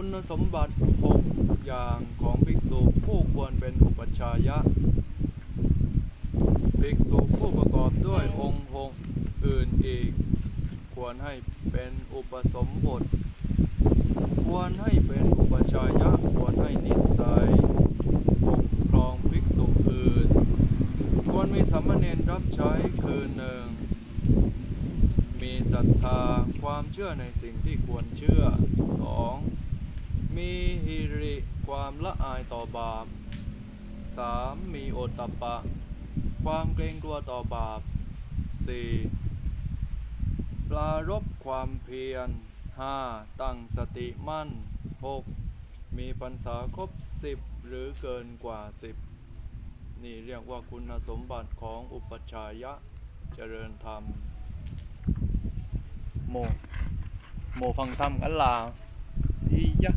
คุณสมบัติหกอย่างของภิกษุผู้ควรเป็นอุปัชายะ ภิกษุผู้ประกอบด้วยองค์หกอื่นอีก ควรให้เป็นอุปสมบท ควรให้เป็นอุปชายะ ควรให้นิสัยปกครองภิกษุอื่น ควรมีสามมเณรรับใช้คือหนึ่งมีศรัทธาความเชื่อในสิ่งที่ควรเชื่อ 2. มีฮิริความละอายต่อบาป 3. มีโอตตัปปะ ความเกรงกลัวต่อบาป 4. ปลารบความเพียร 5. ตั้งสติมั่น 6. มีพรรษาครบ 10 หรือเกินกว่า 10 นี่เรียกว่าคุณสมบัติของอุปชายะเจริญธรรม โม โมฟังธรรมกันลาอียะ